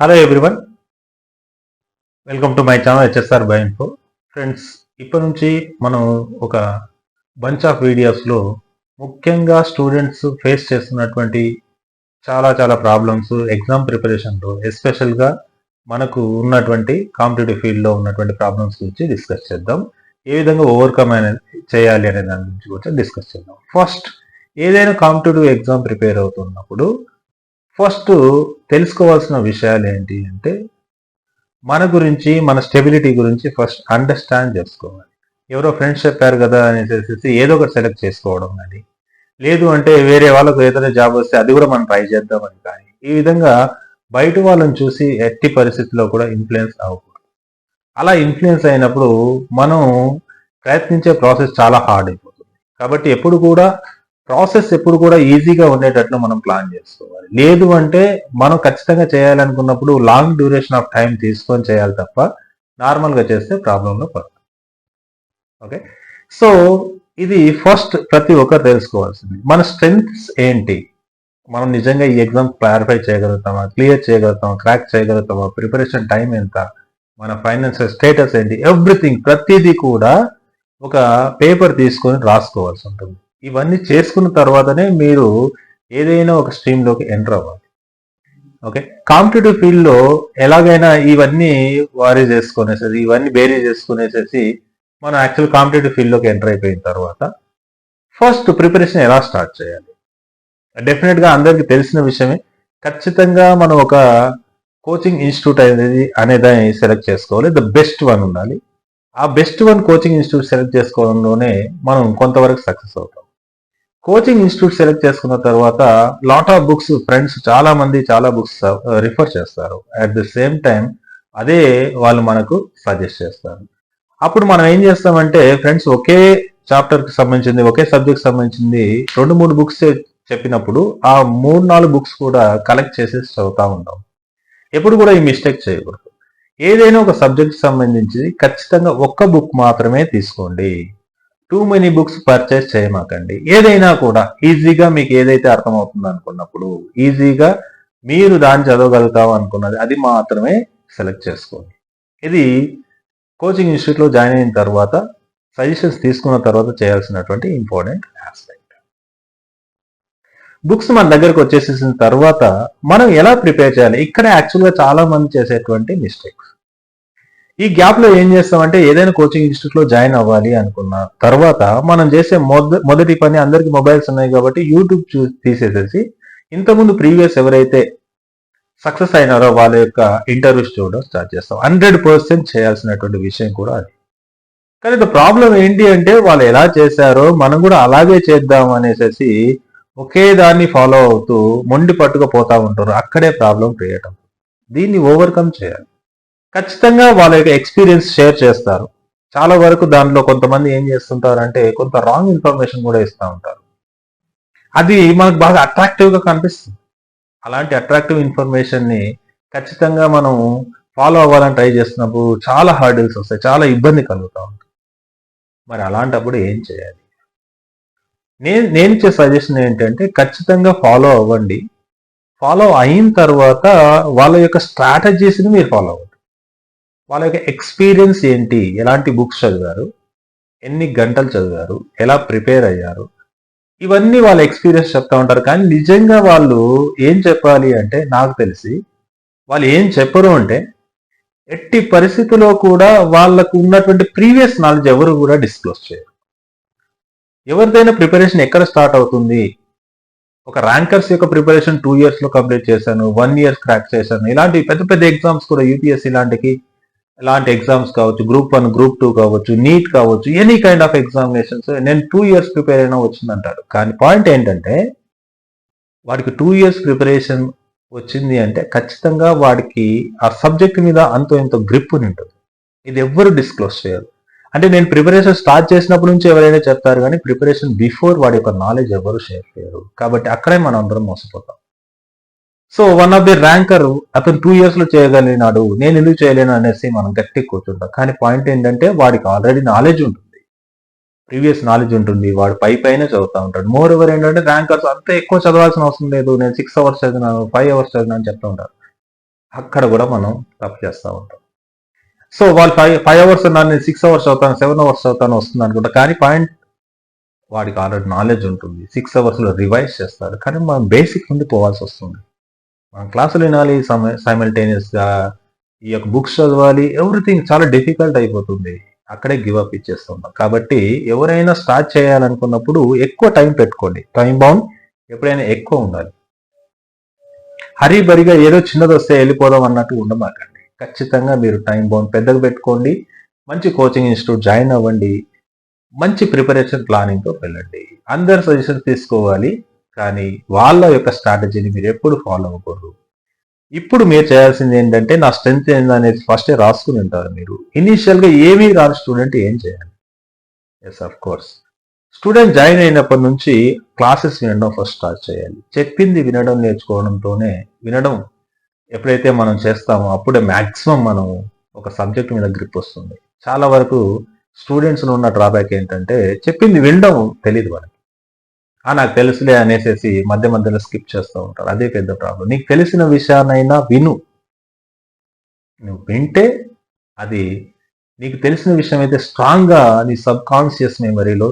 Hello everyone welcome to my channel HSR by info friends ఇప్పటి నుంచి మనం ఒక బంచ్ ఆఫ్ వీడియోస్లో ముఖ్యంగా స్టూడెంట్స్ ఫేస్ చేస్తున్నటువంటి చాలా చాలా ప్రాబ్లమ్స్ ఎగ్జామ్ ప్రిపరేషన్లో ఎస్పెషల్గా మనకు ఉన్నటువంటి కాంపిటేటివ్ ఫీల్డ్లో ఉన్నటువంటి ప్రాబ్లమ్స్ గురించి డిస్కస్ చేద్దాం. ఏ విధంగా ఓవర్కమ్ అనేది చేయాలి అనే దాని గురించి కూడా డిస్కస్ చేద్దాం. ఫస్ట్ ఏదైనా కాంపిటేటివ్ ఎగ్జామ్ ప్రిపేర్ అవుతున్నప్పుడు ఫస్ట్ తెలుసుకోవాల్సిన విషయాలు ఏంటి అంటే మన గురించి మన స్టెబిలిటీ గురించి ఫస్ట్ అండర్స్టాండ్ చేసుకోవాలి. ఎవరో ఫ్రెండ్స్ చెప్పారు కదా అని అనేసి ఏదో ఒకటి సెలెక్ట్ చేసుకోవడం కానీ లేదు అంటే వేరే వాళ్ళకు ఏదైనా జాబ్ వస్తే అది కూడా మనం ట్రై చేద్దామని కానీ ఈ విధంగా బయట వాళ్ళని చూసి ఎట్టి పరిస్థితుల్లో కూడా ఇన్ఫ్లుయెన్స్ అవ్వకూడదు. అలా ఇన్ఫ్లుయెన్స్ అయినప్పుడు మనం ప్రయత్నించే ప్రాసెస్ చాలా హార్డ్ అయిపోతుంది. కాబట్టి ఎప్పుడు కూడా ప్రాసెస్ ఎప్పుడు కూడా ఈజీగా ఉండేటట్లు మనం ప్లాన్ చేసుకోవాలి. లేదు అంటే మనం ఖచ్చితంగా చేయాలనుకున్నప్పుడు లాంగ్ డ్యూరేషన్ ఆఫ్ టైం తీసుకొని చేయాలి తప్ప నార్మల్గా చేస్తే ప్రాబ్లంలో పడుతుంది ఓకే సో ఇది ఫస్ట్ ప్రతి ఒక్కరు తెలుసుకోవాల్సింది. మన స్ట్రెంగ్స్ ఏంటి? మనం నిజంగా ఈ ఎగ్జామ్ క్లారిఫై చేయగలుగుతామా? క్లియర్ చేయగలుగుతామా? క్రాక్ చేయగలుగుతామా? ప్రిపరేషన్ టైం ఎంత? మన ఫైనాన్షియల్ స్టేటస్ ఏంటి? ఎవ్రీథింగ్ ప్రతిదీ కూడా ఒక పేపర్ తీసుకొని రాసుకోవాల్సి ఉంటుంది. ఇవన్నీ చేసుకున్న తర్వాతనే మీరు ఏదైనా ఒక స్ట్రీమ్లోకి ఎంటర్ అవ్వాలి. ఓకే కాంపిటేటివ్ ఫీల్డ్లో ఎలాగైనా ఇవన్నీ వారీ చేసుకునేసేసి ఇవన్నీ బేరీ చేసుకునేసేసి మనం యాక్చువల్ కాంపిటేటివ్ ఫీల్డ్లోకి ఎంటర్ అయిపోయిన తర్వాత ఫస్ట్ ప్రిపరేషన్ ఎలా స్టార్ట్ చేయాలి? డెఫినెట్గా అందరికీ తెలిసిన విషయమే. ఖచ్చితంగా మనం ఒక కోచింగ్ ఇన్స్టిట్యూట్ అనేది అనేదాన్ని సెలెక్ట్ చేసుకోవాలి. ద బెస్ట్ వన్ ఉండాలి. ఆ best one coaching institute select చేసుకోవడంలోనే మనం కొంతవరకు సక్సెస్ అవుతాం. కోచింగ్ ఇన్స్టిట్యూట్ సెలెక్ట్ చేసుకున్న తర్వాత లాట్ ఆఫ్ బుక్స్ ఫ్రెండ్స్ చాలా మంది చాలా బుక్స్ రిఫర్ uh, చేస్తారు. అట్ ది సేమ్ టైం అదే వాళ్ళు మనకు సజెస్ట్ చేస్తారు. అప్పుడు మనం ఏం చేస్తామంటే ఫ్రెండ్స్ ఒకే చాప్టర్కి సంబంధించింది ఒకే సబ్జెక్ట్ సంబంధించింది రెండు మూడు బుక్స్ చెప్పినప్పుడు ఆ మూడు నాలుగు బుక్స్ కూడా కలెక్ట్ చేసేసి చదువుతా ఉంటాం. ఎప్పుడు కూడా ఈ మిస్టేక్ చేయకూడదు. ఏదైనా ఒక సబ్జెక్ట్ సంబంధించి ఖచ్చితంగా ఒక్క బుక్ మాత్రమే తీసుకోండి. టూ మెనీ బుక్స్ పర్చేస్ చేయమాకండి. ఏదైనా కూడా ఈజీగా మీకు ఏదైతే అర్థమవుతుంది అనుకున్నప్పుడు ఈజీగా మీరు దాన్ని చదవగలుగుతాం అనుకున్నది అది మాత్రమే సెలెక్ట్ చేసుకోండి. ఇది కోచింగ్ ఇన్స్టిట్యూట్లో జాయిన్ అయిన తర్వాత సజెషన్స్ తీసుకున్న తర్వాత చేయాల్సినటువంటి ఇంపార్టెంట్ ఆస్పెక్ట్ బుక్స్ మన దగ్గరకు వచ్చేసేసిన తర్వాత మనం ఎలా ప్రిపేర్ చేయాలి? ఇక్కడ యాక్చువల్గా చాలా మంది చేసేటువంటి మిస్టేక్స్ ఈ గ్యాప్లో ఏం చేస్తామంటే ఏదైనా కోచింగ్ ఇన్స్టిట్యూట్లో జాయిన్ అవ్వాలి అనుకున్న తర్వాత మనం చేసే మొదటి పని అందరికి మొబైల్స్ ఉన్నాయి కాబట్టి యూట్యూబ్ చూ తీసేసేసి ఇంతకుముందు ప్రీవియస్ ఎవరైతే సక్సెస్ అయినారో వాళ్ళ యొక్క ఇంటర్వ్యూస్ చూడడం స్టార్ట్ చేస్తాం. హండ్రెడ్ పర్సెంట్ చేయాల్సినటువంటి విషయం కూడా అది. కానీ ప్రాబ్లం ఏంటి అంటే వాళ్ళు ఎలా చేశారో మనం కూడా అలాగే చేద్దాం అనేసి ఒకే దాన్ని ఫాలో అవుతూ మొండి పట్టుకుపోతా ఉంటారు. అక్కడే ప్రాబ్లం క్రియేట్ అవుతుంది. దీన్ని ఓవర్కమ్ చేయాలి. ఖచ్చితంగా వాళ్ళ యొక్క ఎక్స్పీరియన్స్ షేర్ చేస్తారు. చాలా వరకు దాంట్లో కొంతమంది ఏం చేస్తుంటారంటే కొంత రాంగ్ ఇన్ఫర్మేషన్ కూడా ఇస్తూ ఉంటారు. అది మనకు బాగా అట్రాక్టివ్గా కనిపిస్తుంది. అలాంటి అట్రాక్టివ్ ఇన్ఫర్మేషన్ని ఖచ్చితంగా మనం ఫాలో అవ్వాలని ట్రై చేస్తున్నప్పుడు చాలా హార్డిల్స్ వస్తాయి చాలా ఇబ్బంది కలుగుతూ ఉంటుంది మరి అలాంటప్పుడు ఏం చేయాలి? నేను నేను ఇచ్చే సజెషన్ ఏంటంటే ఖచ్చితంగా ఫాలో అవ్వండి. ఫాలో అయిన తర్వాత వాళ్ళ యొక్క స్ట్రాటజీస్ని మీరు ఫాలో అవ్వండి. వాళ్ళ యొక్క ఎక్స్పీరియన్స్ ఏంటి? ఎలాంటి బుక్స్ చదివారు? ఎన్ని గంటలు చదివారు? ఎలా ప్రిపేర్ అయ్యారు? ఇవన్నీ వాళ్ళ ఎక్స్పీరియన్స్ చెప్తా ఉంటారు. కానీ నిజంగా వాళ్ళు ఏం చెప్పాలి అంటే నాకు తెలిసి వాళ్ళు ఏం చెప్పరు అంటే ఎట్టి పరిస్థితిలో కూడా వాళ్ళకు ఉన్నటువంటి ప్రీవియస్ నాలెడ్జ్ ఎవరు కూడా డిస్క్లోజ్ చేయరు. ఎవరిదైనా ప్రిపరేషన్ ఎక్కడ స్టార్ట్ అవుతుంది? ఒక ర్యాంకర్స్ యొక్క ప్రిపరేషన్ టూ ఇయర్స్లో కంప్లీట్ చేశాను వన్ ఇయర్ క్రాక్ చేశాను. ఇలాంటి పెద్ద పెద్ద ఎగ్జామ్స్ కూడా యూపీఎస్సీ లాంటికి ఇలాంటి ఎగ్జామ్స్ కావచ్చు గ్రూప్ వన్ గ్రూప్ టూ కావచ్చు నీట్ కావచ్చు ఎనీ కైండ్ ఆఫ్ ఎగ్జామినేషన్స్ నేను టూ ఇయర్స్ ప్రిపేర్ అయినా వచ్చిందంటారు కానీ పాయింట్ ఏంటంటే వాడికి టూ ఇయర్స్ ప్రిపరేషన్ వచ్చింది అంటే ఖచ్చితంగా వాడికి ఆ సబ్జెక్ట్ మీద అంతో ఎంతో గ్రిప్ ఉంటుంది. ఇది ఎవ్వరు డిస్క్లోజ్ చేయరు. అంటే నేను ప్రిపరేషన్ స్టార్ట్ చేసినప్పటి నుంచి ఎవరైనా చెప్తారు కానీ ప్రిపరేషన్ బిఫోర్ వాడి యొక్క నాలెడ్జ్ ఎవరు షేర్ చేయరు. కాబట్టి అక్కడే మనం అందరం మోసపోతాం. So one of the ranker అతను టూ ఇయర్స్లో చేయగలిగినాడు నేను ఎందుకు చేయలేను అనేసి మనం గట్టి కూర్చుంటాం. కానీ పాయింట్ ఏంటంటే వాడికి ఆల్రెడీ నాలెడ్జ్ ఉంటుంది. ప్రీవియస్ నాలెడ్జ్ ఉంటుంది వాడు పై పైన చదువుతూ ఉంటాడు. మోర్ ఎవర్ ఏంటంటే ర్యాంకర్స్ అంత ఎక్కువ చదవాల్సిన అవసరం లేదు నేను సిక్స్ అవర్స్ చదివినాను ఫైవ్ అవర్స్ చదివినా అని చెప్తూ ఉంటారు. అక్కడ కూడా మనం తప్పు చేస్తూ ఉంటాం. సో వాళ్ళు ఫైవ్ ఫైవ్ అవర్స్ నేను సిక్స్ అవర్స్ అవుతాను సెవెన్ అవర్స్ చదువుతాను వస్తుంది అనుకుంటా. కానీ పాయింట్ వాడికి ఆల్రెడీ నాలెడ్జ్ ఉంటుంది. సిక్స్ అవర్స్లో రివైజ్ చేస్తారు. కానీ మనం బేసిక్ నుండి పోవాల్సి వస్తుంది. మనం క్లాసులు వినాలి సైమల్టేనియస్గా ఈ యొక్క బుక్స్ చదవాలి ఎవ్రీథింగ్ చాలా డిఫికల్ట్ అయిపోతుంది. అక్కడే గివ్ అప్ ఇచ్చేస్తున్నాం కాబట్టి ఎవరైనా స్టార్ట్ చేయాలనుకున్నప్పుడు ఎక్కువ టైం పెట్టుకోండి. టైం బౌండ్ ఎప్పుడైనా ఎక్కువ ఉండాలి. హరీ బరిగా ఏదో చిన్నది వస్తే వెళ్ళిపోదాం అన్నట్టు ఉండమాకండి. ఖచ్చితంగా మీరు టైం బౌండ్ పెద్దగా పెట్టుకోండి. మంచి కోచింగ్ ఇన్స్టిట్యూట్ జాయిన్ అవ్వండి. మంచి ప్రిపరేషన్ ప్లానింగ్తో వెళ్ళండి. అందరు సజెషన్ తీసుకోవాలి. కానీ వాళ్ళ యొక్క స్ట్రాటజీని మీరు ఎప్పుడు ఫాలో అవ్వకూడదు. ఇప్పుడు మీరు చేయాల్సింది ఏంటంటే నా స్ట్రెంత్ ఏందనేది ఫస్టే రాసుకుని ఉంటారు మీరు. ఇనీషియల్గా ఏమీ రాని స్టూడెంట్ ఏం చేయాలి? Yes of course student join అయినప్పటి నుంచి క్లాసెస్ వినడం ఫస్ట్ స్టార్ట్ చేయాలి. చెప్పింది వినడం నేర్చుకోవడంతోనే వినడం ఎప్పుడైతే మనం చేస్తామో అప్పుడే మ్యాక్సిమం మనం ఒక సబ్జెక్ట్ మీద గ్రిప్ వస్తుంది. చాలా వరకు స్టూడెంట్స్ ఉన్న డ్రాబ్యాక్ ఏంటంటే చెప్పింది వినడం తెలియదు వాళ్ళకి. నాకు తెలుసులే అనేసి మధ్య మధ్యలో స్కిప్ చేస్తూ ఉంటారు. అదే పెద్ద ప్రాబ్లం నీకు తెలిసిన విషయానైనా విను. నువ్వు వింటే అది నీకు తెలిసిన విషయం అయితే స్ట్రాంగ్గా నీ సబ్ కాన్షియస్ మెమరీలో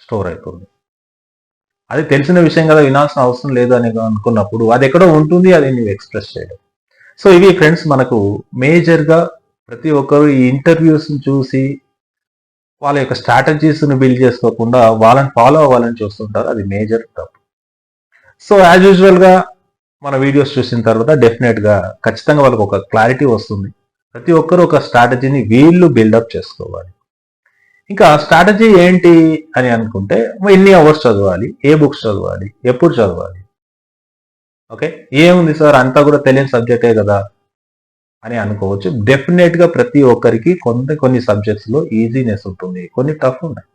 స్టోర్ అవుతుంది అది తెలిసిన విషయం కదా వినాల్సిన అవసరం లేదు అని అనుకున్నప్పుడు అది ఎక్కడో ఉంటుంది అది నువ్వు ఎక్స్ప్రెస్ చేయడం సో ఇవి ఫ్రెండ్స్ మనకు మేజర్గా ప్రతి ఒక్కరు ఈ ఇంటర్వ్యూస్ చూసి వాళ్ళ యొక్క స్ట్రాటజీస్ని బిల్డ్ చేసుకోకుండా వాళ్ళని ఫాలో అవ్వాలని చూస్తుంటారు. అది మేజర్ తప్పు. సో యాజ్ యూజువల్గా మన వీడియోస్ చూసిన తర్వాత డెఫినెట్గా ఖచ్చితంగా వాళ్ళకి ఒక క్లారిటీ వస్తుంది. ప్రతి ఒక్కరు ఒక స్ట్రాటజీని వీళ్ళు బిల్డప్ చేసుకోవాలి. ఇంకా స్ట్రాటజీ ఏంటి అని అనుకుంటే ఎన్ని అవర్స్ చదవాలి ఏ బుక్స్ చదవాలి ఎప్పుడు చదవాలి? ఓకే ఏముంది సార్? అంతా కూడా తెలియని సబ్జెక్టే కదా. అని అనుకోవచ్చు. డెఫినెట్గా ప్రతి ఒక్కరికి కొంత కొన్ని సబ్జెక్ట్స్లో ఈజీనెస్ ఉంటుంది. కొన్ని టఫ్ ఉన్నాయి.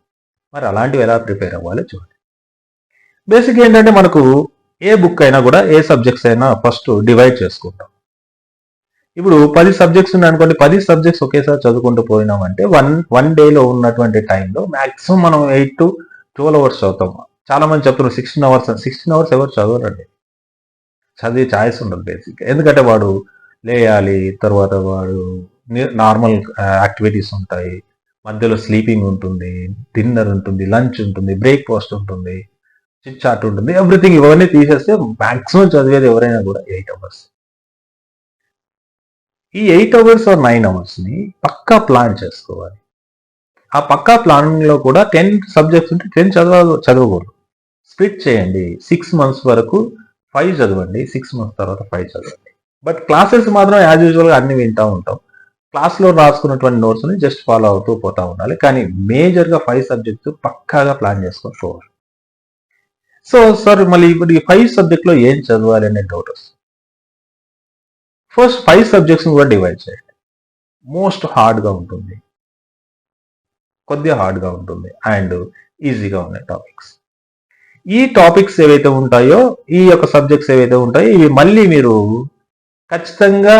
మరి అలాంటివి ఎలా ప్రిపేర్ అవ్వాలో చూడండి. బేసిక్ ఏంటంటే మనకు ఏ బుక్ అయినా కూడా ఏ సబ్జెక్ట్స్ అయినా ఫస్ట్ డివైడ్ చేసుకుంటాం. ఇప్పుడు పది సబ్జెక్ట్స్ ఉన్నాయి అనుకోండి పది సబ్జెక్ట్స్ ఒకేసారి చదువుకుంటూ పోయినామంటే వన్ వన్ డేలో ఉన్నటువంటి టైంలో మాక్సిమం మనం ఎయిట్ టు ట్వెల్వ్ అవర్స్ చదువుతాం. చాలా మంది చెప్తున్నారు సిక్స్టీన్ అవర్స్ సిక్స్టీన్ అవర్స్ ఎవరు చదవరండి? చదివే ఛాయిస్ ఉండదు బేసిక్ ఎందుకంటే వాడు లేయాలి తర్వాత వాడు నార్మల్ యాక్టివిటీస్ ఉంటాయి. మధ్యలో స్లీపింగ్ ఉంటుంది డిన్నర్ ఉంటుంది లంచ్ ఉంటుంది బ్రేక్ఫాస్ట్ ఉంటుంది చిట్ చాట్ ఉంటుంది ఎవ్రీథింగ్ ఇవన్నీ తీసేస్తే మాక్సిమం చదివేది ఎవరైనా కూడా ఎయిట్ అవర్స్. ఈ ఎయిట్ అవర్స్ ఆర్ నైన్ అవర్స్ని పక్కా ప్లాన్ చేసుకోవాలి. ఆ పక్కా ప్లానింగ్లో కూడా టెన్ సబ్జెక్ట్స్ ఉంటే టెన్ చదవ చదవకూడదు. స్ప్లిట్ చేయండి. సిక్స్ మంత్స్ వరకు ఫైవ్ చదవండి సిక్స్ మంత్స్ తర్వాత ఫైవ్ చదవండి. బట్ క్లాసెస్ మాత్రం యాజ్ యూజువల్గా అన్ని వింటూ ఉంటాం. క్లాస్లో రాసుకున్నటువంటి నోట్స్ని జస్ట్ ఫాలో అవుతూ పోతూ ఉండాలి. కానీ మేజర్గా ఫైవ్ సబ్జెక్ట్స్ పక్కాగా ప్లాన్ చేసుకొని పోవాలి సో సార్ మళ్ళీ ఇప్పుడు ఈ ఫైవ్ సబ్జెక్ట్లో ఏం చదవాలి అనే డౌట్ వస్తుంది. ఫస్ట్ ఫైవ్ సబ్జెక్ట్స్ని కూడా డివైడ్ చేయండి. మోస్ట్ హార్డ్గా ఉంటుంది. కొద్దిగా హార్డ్గా ఉంటుంది. అండ్ ఈజీగా ఉన్నాయి టాపిక్స్ ఈ టాపిక్స్ ఏవైతే ఉంటాయో ఈ యొక్క సబ్జెక్ట్స్ ఏవైతే ఉంటాయో ఇవి మళ్ళీ మీరు ఖచ్చితంగా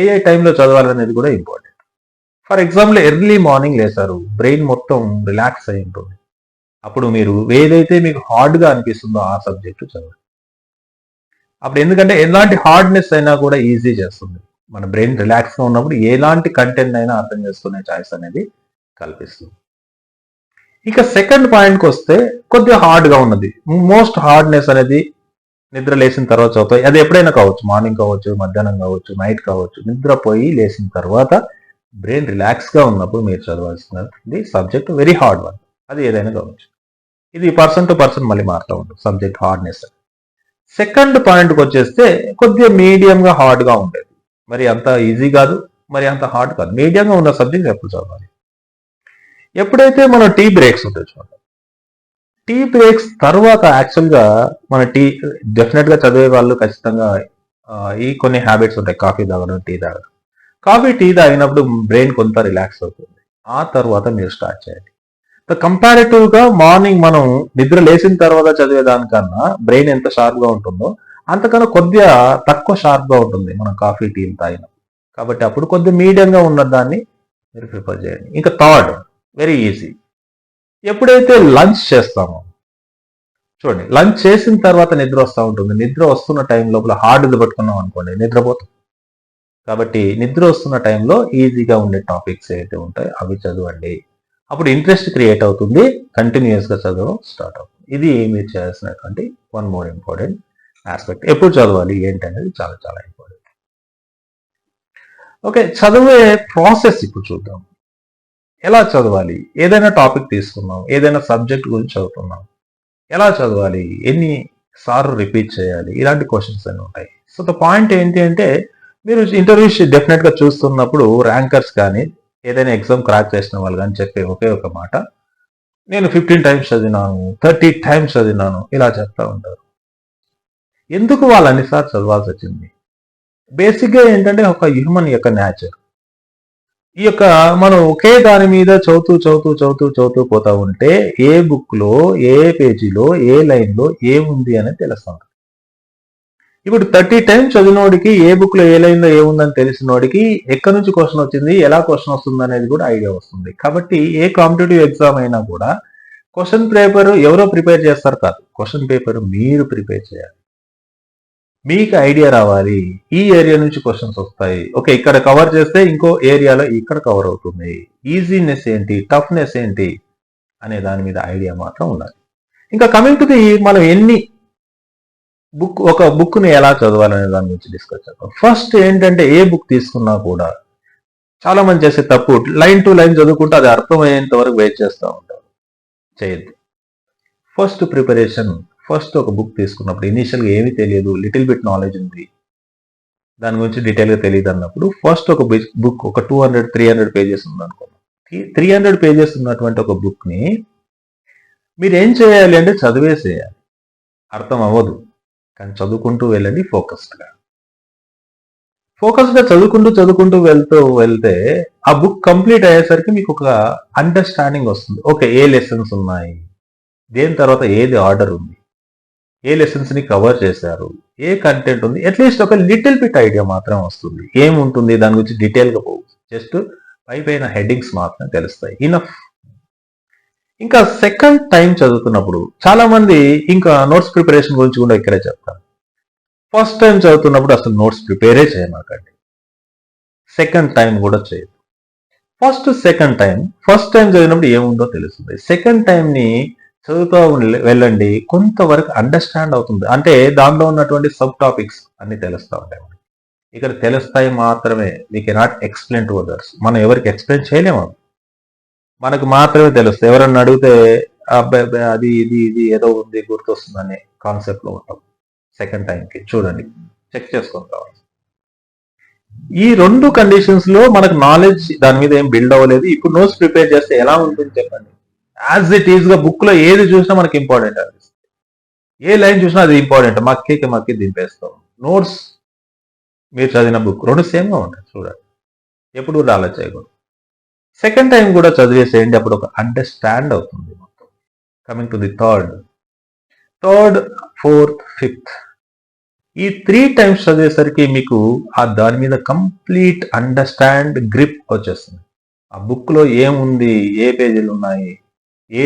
ఏ ఏ టైంలో చదవాలనేది కూడా important for example early morning లేసారు. Brain మొత్తం రిలాక్స్ అయి ఉంటుంది. అప్పుడు మీరు ఏదైతే మీకు హార్డ్గా అనిపిస్తుందో ఆ సబ్జెక్టు చదవండి. అప్పుడు ఎందుకంటే ఎలాంటి హార్డ్నెస్ అయినా కూడా ఈజీ చేస్తుంది. మన బ్రెయిన్ రిలాక్స్గా ఉన్నప్పుడు ఎలాంటి కంటెంట్ అయినా అర్థం చేసుకునే ఛాయిస్ అనేది కల్పిస్తుంది. ఇక సెకండ్ పాయింట్కి వస్తే కొద్దిగా హార్డ్గా ఉన్నది. మోస్ట్ హార్డ్నెస్ అనేది నిద్ర లేచిన తర్వాత చదువుతాయి అది ఎప్పుడైనా కావచ్చు మార్నింగ్ కావచ్చు మధ్యాహ్నం కావచ్చు నైట్ కావచ్చు నిద్రపోయి లేచిన తర్వాత బ్రెయిన్ రిలాక్స్గా ఉన్నప్పుడు మీరు చదవాల్సినది సబ్జెక్ట్ వెరీ హార్డ్ వన్ అది ఏదైనా కావచ్చు. ఇది పర్సన్ టు పర్సన్ మళ్ళీ మారుతూ ఉంటుంది సబ్జెక్ట్ హార్డ్నెస్ సెకండ్ పాయింట్కి వచ్చేస్తే కొద్దిగా మీడియంగా హార్డ్గా ఉండేది. మరి అంత ఈజీ కాదు మరి అంత హార్డ్ కాదు. మీడియంగా ఉన్న సబ్జెక్ట్ ఎప్పుడు చదవాలి? ఎప్పుడైతే మనం టీ బ్రేక్స్ ఉంటుంది చూడండి టీ బ్రేక్స్ తర్వాత యాక్చువల్గా మన టీ డెఫినెట్గా చదివే వాళ్ళు ఖచ్చితంగా ఈ కొన్ని హ్యాబిట్స్ ఉంటాయి. కాఫీ తాగడం టీ తాగడం. కాఫీ టీ తాగినప్పుడు బ్రెయిన్ కొంత రిలాక్స్ అవుతుంది. ఆ తర్వాత మీరు స్టార్ట్ చేయండి. కంపారిటివ్గా మార్నింగ్ మనం నిద్ర లేచిన తర్వాత చదివే దానికన్నా బ్రెయిన్ ఎంత షార్ప్గా ఉంటుందో అంతకన్నా కొద్దిగా తక్కువ షార్ప్గా ఉంటుంది మనం కాఫీ టీలు తాగిన కాబట్టి అప్పుడు కొద్దిగా మీడియంగా ఉన్న దాన్ని మీరు ప్రిఫర్ చేయండి. ఇంకా థర్డ్ వెరీ ఈజీ ఎప్పుడైతే లంచ్ చేస్తామో చూడండి లంచ్ చేసిన తర్వాత నిద్ర వస్తూ ఉంటుంది. నిద్ర వస్తున్న టైం లోపల హార్డ్ పట్టుకున్నాం అనుకోండి నిద్రపోతాం. కాబట్టి నిద్ర వస్తున్న టైంలో ఈజీగా ఉండే టాపిక్స్ ఏవైతే ఉంటాయో అవి చదవండి. అప్పుడు ఇంట్రెస్ట్ క్రియేట్ అవుతుంది. కంటిన్యూస్గా చదవడం స్టార్ట్ అవుతుంది. ఇది మీరు చేయాల్సినటువంటి వన్ మోర్ ఇంపార్టెంట్ ఆస్పెక్ట్ ఎప్పుడు చదవాలి? ఏంటి అనేది చాలా చాలా ఇంపార్టెంట్ ఓకే చదివే ప్రాసెస్ ఇప్పుడు చూద్దాం. ఎలా చదవాలి? ఏదైనా టాపిక్ తీసుకున్నాం ఏదైనా సబ్జెక్ట్ గురించి చదువుతున్నాం ఎలా చదవాలి? ఎన్ని సార్లు రిపీట్ చేయాలి? ఇలాంటి క్వశ్చన్స్ అన్నీ ఉంటాయి. సో ద పాయింట్ ఏంటి అంటే మీరు ఇంటర్వ్యూస్ డెఫినెట్గా చూస్తున్నప్పుడు ర్యాంకర్స్ కానీ ఏదైనా ఎగ్జామ్ క్రాక్ చేసిన వాళ్ళు కానీ చెప్పే ఒకే ఒక మాట. నేను ఫిఫ్టీన్ టైమ్స్ చదివినాను థర్టీ టైమ్స్ చదివినాను ఇలా చెప్తా ఉంటారు. ఎందుకు వాళ్ళు అన్నిసార్లు చదవాల్సి వచ్చింది? బేసిక్గా ఏంటంటే ఒక హ్యూమన్ యొక్క నేచర్. ఈ యొక్క మనం ఒకే దాని మీద చదువుతూ చదువుతూ చదువుతూ చదువుతూ పోతా ఉంటే ఏ బుక్లో ఏ పేజీలో ఏ లైన్లో ఏముంది అనేది తెలుస్తాం. ఇప్పుడు థర్టీ టైమ్స్ చదివినోడికి ఏ బుక్లో ఏ లైన్లో ఏముందని తెలిసినోడికి ఎక్కడి నుంచి క్వశ్చన్ వచ్చింది ఎలా క్వశ్చన్ వస్తుంది అనేది కూడా ఐడియా వస్తుంది. కాబట్టి ఏ కాంపిటేటివ్ ఎగ్జామ్ అయినా కూడా క్వశ్చన్ పేపర్ ఎవరో ప్రిపేర్ చేస్తారు కాదు. క్వశ్చన్ పేపర్ మీరు ప్రిపేర్ చేయాలి. మీకు ఐడియా రావాలి. ఈ ఏరియా నుంచి క్వశ్చన్స్ వస్తాయి. ఓకే ఇక్కడ కవర్ చేస్తే ఇంకో ఏరియాలో ఇక్కడ కవర్ అవుతుంది. ఈజీనెస్ ఏంటి? టఫ్నెస్ ఏంటి? అనే దాని మీద ఐడియా మాత్రం ఉండాలి. ఇంకా కమింగ్ టు ది మనం ఎన్ని బుక్ ఒక బుక్ని ఎలా చదవాలనే దాని గురించి డిస్కస్ చేద్దాం. ఫస్ట్ ఏంటంటే ఏ బుక్ తీసుకున్నా కూడా చాలా మంది చేసే తప్పు లైన్ టు లైన్ చదువుకుంటే అది అర్థమయ్యేంత వరకు వెయిట్ చేస్తూ ఉంటారు. చేయొద్దు. ఫస్ట్ ప్రిపరేషన్ ఫస్ట్ ఒక బుక్ తీసుకున్నప్పుడు ఇనీషియల్గా ఏమీ తెలియదు లిటిల్ బిట్ నాలెడ్జ్ ఉంది. దాని గురించి డీటెయిల్గా తెలియదు అన్నప్పుడు ఫస్ట్ ఒక బుక్ ఒక two hundred three hundred pages ఉందనుకోండి. త్రీ హండ్రెడ్ పేజెస్ ఉన్నటువంటి ఒక బుక్ని మీరు ఏం చేయాలి అంటే చదివేసేయాలి. అర్థం అవ్వదు. కానీ చదువుకుంటూ వెళ్ళండి ఫోకస్డ్గా. ఫోకస్గా చదువుకుంటూ చదువుకుంటూ వెళ్తూ వెళ్తే ఆ బుక్ కంప్లీట్ అయ్యేసరికి మీకు ఒక అండర్స్టాండింగ్ వస్తుంది. ఓకే ఏ లెసన్స్ ఉన్నాయి? దేని తర్వాత ఏది ఆర్డర్ ఉంది? ఏ లెసన్స్ని కవర్ చేశారు? ఏ కంటెంట్ ఉంది? అట్లీస్ట్ ఒక లిటిల్ బిట్ ఐడియా మాత్రం వస్తుంది. ఏముంటుంది? దాని గురించి డీటెయిల్గా పోవు జస్ట్ పై పైన హెడ్డింగ్స్ మాత్రం తెలుస్తాయి. ఇనఫ్ ఇంకా సెకండ్ టైం చదువుతున్నప్పుడు చాలా మంది ఇంకా నోట్స్ ప్రిపరేషన్ గురించి కూడా ఇక్కడే చెప్తాను ఫస్ట్ టైం చదువుతున్నప్పుడు అసలు నోట్స్ ప్రిపేరే చేయమాకండి. సెకండ్ టైం కూడా చేయదు first second time first time చదివినప్పుడు ఏముందో తెలుస్తుంది. సెకండ్ టైంని చదువుతూ వెళ్ళండి కొంతవరకు అండర్స్టాండ్ అవుతుంది. అంటే దాంట్లో ఉన్నటువంటి సబ్ టాపిక్స్ అన్ని తెలుస్తూ ఉంటాయి ఇక్కడ తెలుస్తాయి మాత్రమే. We cannot explain to others మనం ఎవరికి ఎక్స్ప్లెయిన్ చేయలేము. మనకు మాత్రమే తెలుస్తుంది ఎవరన్నా అడిగితే అబ్బాయి అది ఇది ఇది ఏదో ఉంది గుర్తొస్తుందనే కాన్సెప్ట్లో ఉంటాం. సెకండ్ టైంకి చూడండి. చెక్ చేసుకుంటాం ఈ రెండు కండిషన్స్లో మనకు నాలెడ్జ్ దాని మీద ఏం బిల్డ్ అవ్వలేదు. ఇప్పుడు నోట్స్ ప్రిపేర్ చేస్తే ఎలా ఉంటుంది చెప్పండి? యాజ్ ఇట్ ఈస్గా బుక్లో ఏది చూసినా మనకి ఇంపార్టెంట్ అనిపిస్తుంది. ఏ లైన్ చూసినా అది ఇంపార్టెంట్ మక్కి మక్కి దింపేస్తాం. నోట్స్ మీరు చదివిన బుక్ రెండు సేమ్గా ఉంటాయి చూడండి. ఎప్పుడు కూడా అలా చేయకూడదు. సెకండ్ టైం కూడా చదివేసేయండి అప్పుడు ఒక అండర్స్టాండ్ అవుతుంది మొత్తం. Coming to the third third fourth fifth ఈ త్రీ టైమ్స్ చదివేసరికి మీకు ఆ దాని మీద కంప్లీట్ అండర్స్టాండ్ గ్రిప్ వచ్చేస్తుంది. ఆ బుక్లో ఏముంది ఏ పేజీలు ఉన్నాయి ఏ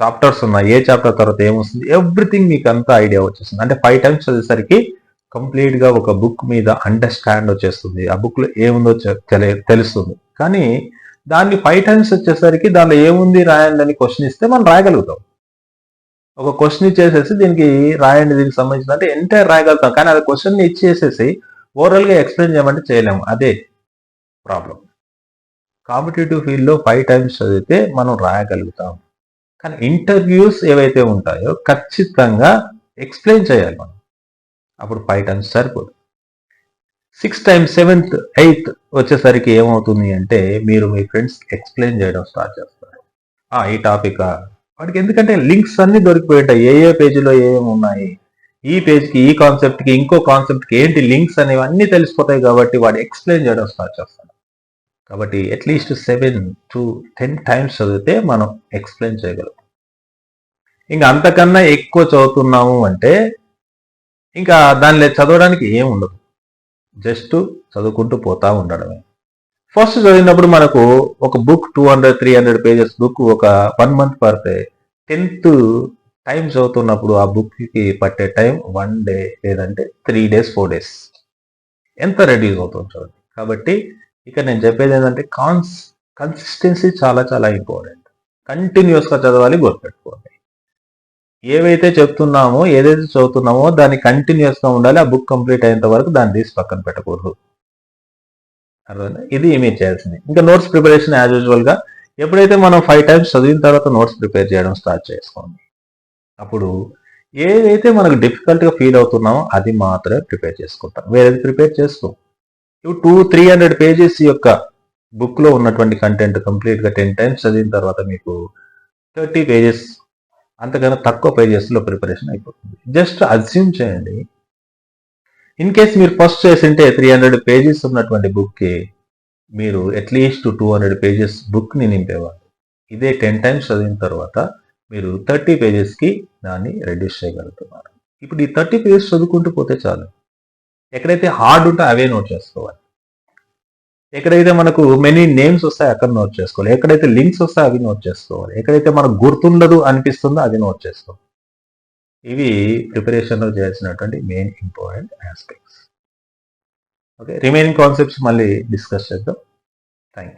చాప్టర్స్ ఉన్నాయి ఏ చాప్టర్ తర్వాత ఏమొస్తుంది ఎవ్రీథింగ్ మీకు అంతా ఐడియా వచ్చేస్తుంది. అంటే ఫైవ్ టైమ్స్ చదివేసరికి కంప్లీట్గా ఒక బుక్ మీద అండర్స్టాండ్ వచ్చేస్తుంది. ఆ బుక్లో ఏముందో తెలుస్తుంది. కానీ దాన్ని ఫైవ్ టైమ్స్ వచ్చేసరికి దానిలో ఏముంది రాయండి అని క్వశ్చన్ ఇస్తే మనం రాయగలుగుతాం. ఒక క్వశ్చన్ ఇచ్చేసేసి దీనికి రాయండి దీనికి సంబంధించిన అంటే ఎంటైర్ రాయగలుగుతాం. కానీ అది క్వశ్చన్ ఇచ్చేసేసి ఓవరాల్గా ఎక్స్ప్లెయిన్ చేయమంటే చేయలేము. అదే ప్రాబ్లం కాంపిటేటివ్ ఫీల్డ్లో ఫైవ్ టైమ్స్ చదివితే మనం రాయగలుగుతాం. కానీ ఇంటర్వ్యూస్ ఏవైతే ఉంటాయో ఖచ్చితంగా ఎక్స్ప్లెయిన్ చేయాలి మనం. అప్పుడు ఫైవ్ టైమ్స్ సరిపోదు. సిక్స్ టైమ్స్ సెవెంత్ ఎయిత్ వచ్చేసరికి ఏమవుతుంది అంటే మీరు మీ ఫ్రెండ్స్ ఎక్స్ప్లెయిన్ చేయడం స్టార్ట్ చేస్తారు. ఈ టాపిక్ వాడికి ఎందుకంటే లింక్స్ అన్ని దొరికిపోయి ఉంటాయి. ఏ ఏ పేజీలో ఏమేమి ఉన్నాయి? ఈ పేజ్కి ఈ కాన్సెప్ట్కి ఇంకో కాన్సెప్ట్కి ఏంటి లింక్స్ అనేవి అన్ని తెలిసిపోతాయి కాబట్టి వాడు ఎక్స్ప్లెయిన్ చేయడం స్టార్ట్ చేస్తాడు. కాబట్టి at least seven to ten times చదివితే మనం ఎక్స్ప్లెయిన్ చేయగలం. ఇంకా అంతకన్నా ఎక్కువ చదువుతున్నాము అంటే ఇంకా దానిలో చదవడానికి ఏం ఉండదు. జస్ట్ చదువుకుంటూ పోతా ఉండడమే. ఫస్ట్ చదివినప్పుడు మనకు ఒక book two hundred three hundred pages book ఒక వన్ మంత్ పడితే టెన్త్ టైం చదువుతున్నప్పుడు ఆ బుక్కి పట్టే టైం వన్ డే లేదంటే త్రీ డేస్ ఫోర్ డేస్ ఎంత రెడ్యూస్ అవుతుంది చూడండి. కాబట్టి ఇక్కడ నేను చెప్పేది ఏంటంటే కాన్స్ కన్సిస్టెన్సీ చాలా చాలా ఇంపార్టెంట్ కంటిన్యూస్గా చదవాలి గుర్తుపెట్టుకోండి. ఏవైతే చెప్తున్నామో ఏదైతే చదువుతున్నామో దాన్ని కంటిన్యూస్గా ఉండాలి ఆ బుక్ కంప్లీట్ అయ్యేంత వరకు దాన్ని తీసి పక్కన పెట్టకూడదు. అర్థమైందా? ఇది మీరు చేయాల్సింది. ఇంకా నోట్స్ ప్రిపరేషన్ యాజ్ యూజువల్గా ఎప్పుడైతే మనం ఫైవ్ టైమ్స్ చదివిన తర్వాత నోట్స్ ప్రిపేర్ చేయడం స్టార్ట్ చేసుకోండి. అప్పుడు ఏదైతే మనకు డిఫికల్ట్గా ఫీల్ అవుతున్నామో అది మాత్రమే ప్రిపేర్ చేసుకుంటాం. వేరేది ప్రిపేర్ చేసుకో. టూ త్రీ హండ్రెడ్ పేజెస్ యొక్క బుక్లో ఉన్నటువంటి కంటెంట్ కంప్లీట్గా టెన్ టైమ్స్ చదివిన తర్వాత మీకు థర్టీ పేజెస్ అంతకన్నా తక్కువ పేజెస్లో ప్రిపరేషన్ అయిపోతుంది. జస్ట్ అజ్యూమ్ చేయండి. ఇన్ కేస్ మీరు ఫస్ట్ చేసింటే త్రీ హండ్రెడ్ పేజెస్ ఉన్నటువంటి బుక్కి మీరు అట్లీస్ట్ టూ హండ్రెడ్ పేజెస్ బుక్ని నింపేవాళ్ళు. ఇదే టెన్ టైమ్స్ చదివిన తర్వాత మీరు థర్టీ పేజెస్కి దాన్ని రెడ్యూస్ చేయగలుగుతున్నారు. ఇప్పుడు ఈ థర్టీ పేజెస్ చదువుకుంటూ పోతే చాలు. ఎక్కడైతే హార్డ్ ఉంటే అవే నోట్ చేసుకోవాలి. ఎక్కడైతే మనకు మెనీ నేమ్స్ వస్తాయి అక్కడ నోట్ చేసుకోవాలి. ఎక్కడైతే లింక్స్ వస్తాయి అవి నోట్ చేసుకోవాలి. ఎక్కడైతే మనకు గుర్తుండదు అనిపిస్తుందో అది నోట్ చేసుకోవాలి. ఇవి ప్రిపరేషన్లో చేయాల్సినటువంటి main important aspects okay remaining concepts మళ్ళీ డిస్కస్ చేద్దాం. Thank you